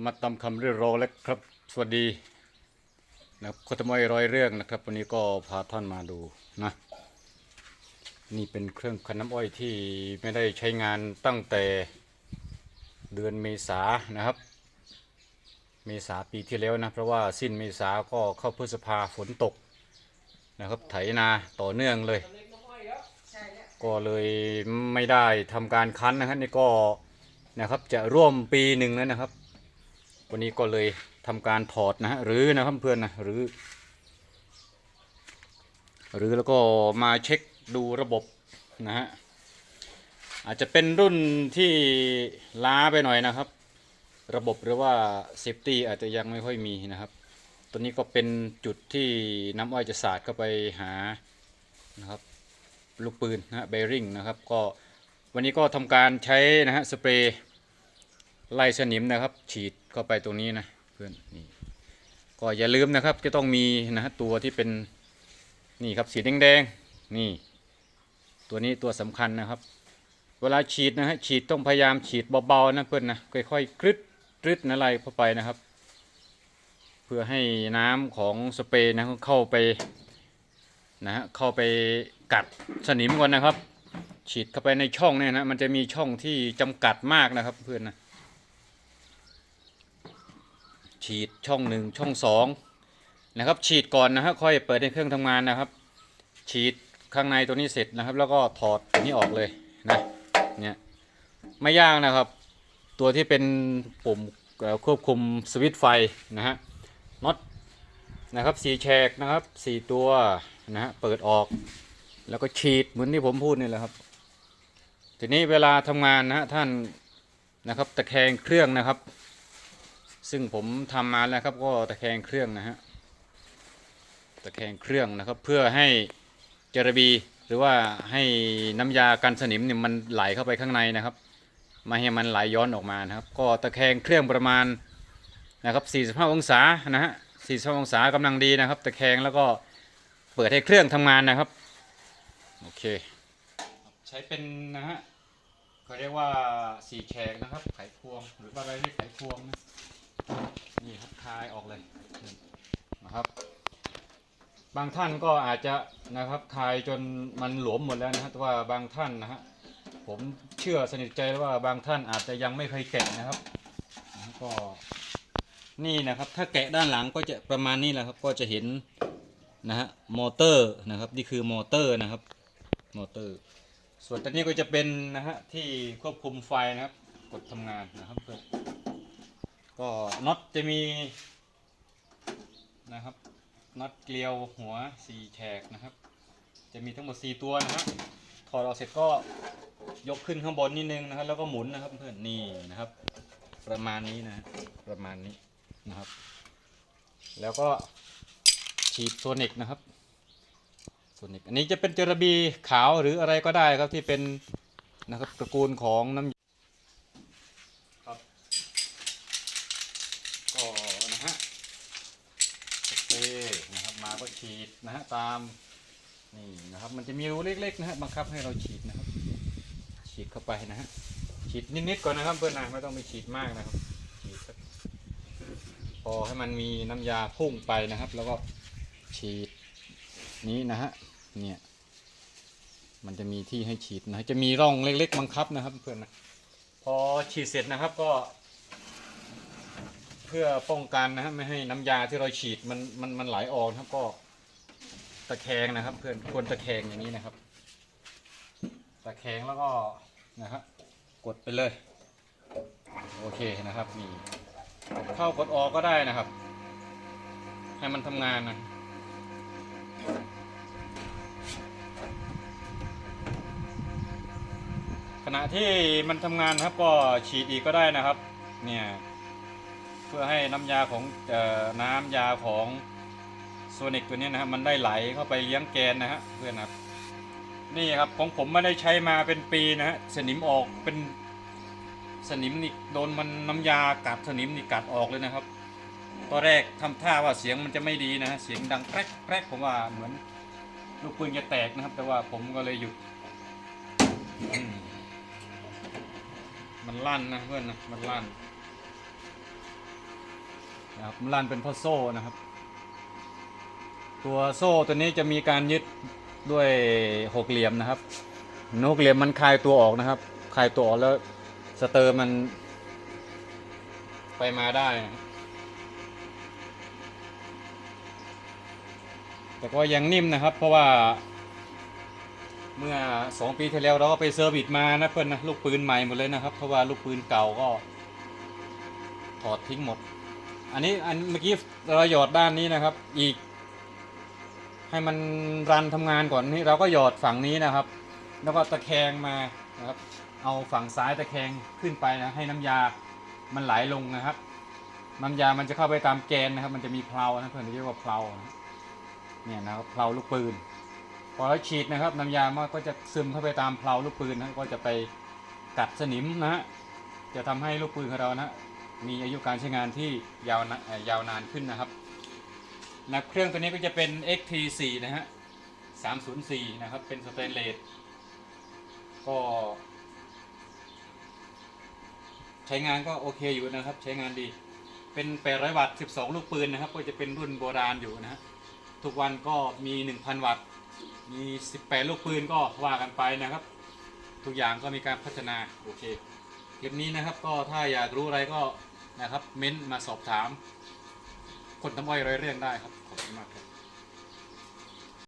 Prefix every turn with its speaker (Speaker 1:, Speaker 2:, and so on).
Speaker 1: มาตามคำเรียกรอแล้วครับ สวัสดีนะครับคตมอยร้อยเรื่องนะครับ วันนี้ก็พาท่านมาดูนะ นี่เป็นเครื่องคันน้ำอ้อยที่ไม่ได้ใช้งานตั้งแต่เดือนเมษานะครับ เมษาปีที่แล้วนะ เพราะว่าสิ้นเมษาก็เข้าพฤษภาฝนตกนะครับ ไถนาต่อเนื่องเลย ก็เลยไม่ได้ทำการคั้นนะครับนี่ก็นะครับจะร่วมปีหนึ่งแล้วนะครับ วันนี้ก็เลยทำการถอดนะฮะหรือนะครับเพื่อนนะหรือหรือแล้วก็มาเช็คดูระบบนะฮะอาจจะเป็นรุ่นที่ล้าไปหน่อยนะครับ ระบบหรือว่าเซฟตี้อาจจะยังไม่ค่อยมีนะครับ ตัวนี้ก็เป็นจุดที่น้ำอ้อยจะสาดเข้าไปหานะครับลูกปืนนะฮะเบริ่งนะครับก็วันนี้ก็ทำการใช้นะฮะสเปรย์ไล่สนิมนะครับ ฉีด เข้าไปตรงนี้นะเพื่อนนี่ก็อย่าลืมนะครับจะต้องมีนะตัวที่เป็นนี่ครับสีแดงๆนี่ ตัวนี้ตัวสำคัญนะครับ เวลาฉีดนะฮะฉีดต้องพยายามฉีดเบาๆนะเพื่อนนะค่อยๆกรึดกรึดอะไรเข้าไปนะครับ เพื่อให้น้ำของสเปรย์นะเข้าไปนะฮะเข้าไปกัดสนิมก่อนนะครับ ฉีดเข้าไปในช่องเนี่ยนะมันจะมีช่องที่จำกัดมากนะครับเพื่อนนะ ฉีดช่องหนึ่งช่องสองนะครับ ฉีดก่อนนะฮะค่อยเปิดในเครื่องทำงานนะครับ ฉีดข้างในตัวนี้เสร็จนะครับ แล้วก็ถอดนี้ออกเลยนะเนี่ยไม่ยากนะครับ ตัวที่เป็นปุ่มควบคุมสวิตช์ไฟนะฮะน็อตนะครับสีแฉกนะครับสี่ตัวนะฮะเปิดออกแล้วก็ฉีดเหมือนที่ผมพูดนี่แหละครับ ทีนี้เวลาทำงานนะฮะท่านนะครับตะแคงเครื่องนะครับ ซึ่งผมทำมาแล้วครับก็ตะแคงเครื่องนะฮะตะแคงเครื่องนะครับ เพื่อให้จระบีหรือว่าให้น้ำยากันสนิมเนี่ยมันไหลเข้าไปข้างในนะครับไม่ให้มันไหลย้อนออกมานะครับ ก็ตะแคงเครื่องประมาณนะครับ 45 องศานะฮะ 45 องศากำลังดีนะครับ ตะแคงแล้วก็เปิดให้เครื่องทำงานนะครับโอเคใช้เป็นนะฮะเขาเรียกว่าสีแฉกนะครับไขควงหรือว่าอะไรเรียกไขควงนะ นี่ครับคลายออกเลยนะครับ บางท่านก็อาจจะนะครับคลายจนมันหลวมหมดแล้วนะฮะแต่ว่าบางท่านนะฮะผมเชื่อสนิทใจว่าบางท่านอาจจะยังไม่เคยแกะนะครับก็นี่นะครับ ถ้าแกะด้านหลังก็จะประมาณนี้แหละครับ ก็จะเห็นนะฮะมอเตอร์นะครับ นี่คือมอเตอร์นะครับมอเตอร์ ส่วนตัวนี้ก็จะเป็นนะฮะที่ควบคุมไฟนะครับ กดทำงานนะครับเพื่อ ก็น็อตจะมีนะครับน็อตเกลียวหัวสี่แฉกนะครับ จะมีทั้งหมดสี่ตัวนะครับถอดออกเสร็จก็ยกขึ้นข้างบนนิดนึงนะครับ แล้วก็หมุนนะครับเพื่อนนี่นะครับ ประมาณนี้นะประมาณนี้นะครับ แล้วก็ฉีดโซนิกนะครับโซนิกอันนี้จะเป็นเจระบีขาวหรืออะไรก็ได้ครับที่เป็นนะครับตระกูลของน้ำครับก็นะฮะสเปรย์นะครับ มาก็ฉีดนะฮะตามนี่นะครับ มันจะมีรูเล็กๆนะฮะบังคับให้เราฉีดนะครับ ฉีดเข้าไปนะฮะฉีดนิดๆก่อนนะครับ เพื่อนนะไม่ต้องไปฉีดมากนะครับฉีดพอให้มันมีน้ำยาพุ่งไปนะครับ แล้วก็ฉีดนี้นะฮะเนี่ยมันจะมีที่ให้ฉีดนะฮะจะมีร่องเล็ก ๆ บังคับนะครับ เพื่อนนะพอฉีดเสร็จนะครับก็ พื่อป้องกันนะฮะไม่ให้น้ำยาที่เราฉีดมันมันมันไหลออกนะครับก็ตะแคงนะครับ เพื่อนควรตะแคงอย่างนี้นะครับ ตะแคงแล้วก็นะครับกดไปเลย โอเคนะครับนี่เข้ากดออกก็ได้นะครับ ให้มันทำงานนะขณะที่มันทำงานครับก็ฉีดอีกก็ได้นะครับ เนี่ย พื่อให้น้ำยาของออน้ำยาของโซนิกตัวนี้นะครับมันได้ไหลเข้าไปเลี้ยงแกนนะฮะเพื่อนครับนี่ครับของผมไม่ได้ใช้มาเป็นปีนะฮะสนิมออกเป็นสนิมนี่โดนมันน้ำยากัดสนิมนี่กัดออกเลยนะครับตอนแรกทำท่าว่าเสียงมันจะไม่ดีนะฮะเสียงดังแกรกแกรกผมว่าเหมือนลูกปืนจะแตกนะครับ แต่ว่าผมก็เลยหยุด มันลั่นนะเพื่อนนะมันลั่น นะครับมันลั่นเป็นพราะโซ่นะครับ ตัวโซ่ตัวนี้จะมีการยึดด้วยหกเหลี่ยมนะครับนกเหลี่ยมมันคลายตัวออกนะครับคลายตัวออกแล้วสเตอร์มัน ไปมาได้ แต่ก็ยังนิ่มนะครับ เพราะว่า เมื่อสองปีที่แล้วเราก็ไปเซอร์วิสมานะเพื่อนนะลูกปืนใหม่หมดเลยนะครับ เพราะว่าลูกปืนเก่าก็ถอดทิ้งหมด อันนี้อันเมื่อกี้เราหยอดด้านนี้นะครับ อีก ให้มันรันทำงานก่อนนี่เราก็หยอดฝั่งนี้นะครับ แล้วก็ตะแคงมานะครับ เอาฝั่งซ้ายตะแคงขึ้นไปนะให้น้ำยามันไหลลงนะครับ น้ำยามันจะเข้าไปตามแกนนะครับ มันจะมีเพลานะเพื่อนเรียกว่าเพลานะเนี่ยนะครับเพลาลูกปืน พอเราฉีดนะครับ น้ำยามันก็จะซึมเข้าไปตามเพลาลูกปืนนะก็จะไปกัดสนิมนะฮะจะทำให้ลูกปืนของเรานะ มีอายุการใช้งานที่ยาวนะเอ่อยาวนานขึ้นนะครับนะเครื่องตัวนี้ก็จะเป็น XT4 นะฮะ 304 นะครับ เป็นสเตนเลส ก็ ใช้งานก็โอเคอยู่นะครับ ใช้งานดี เป็น 800 วัตต์ 12 ลูกปืนนะครับ ก็จะเป็นรุ่นโบราณอยู่นะฮะ ทุกวันก็มี 1,000 วัตต์ มี 18 ลูกปืนก็ว่ากันไปนะครับ ทุกอย่างก็มีการพัฒนา โอเค คลิปนี้นะครับ ก็ถ้าอยากรู้อะไรก็ นะครับ เม้นต์มาสอบถาม คนทำอ้อยร้อยเรื่องได้ครับ ขอบคุณมากครับ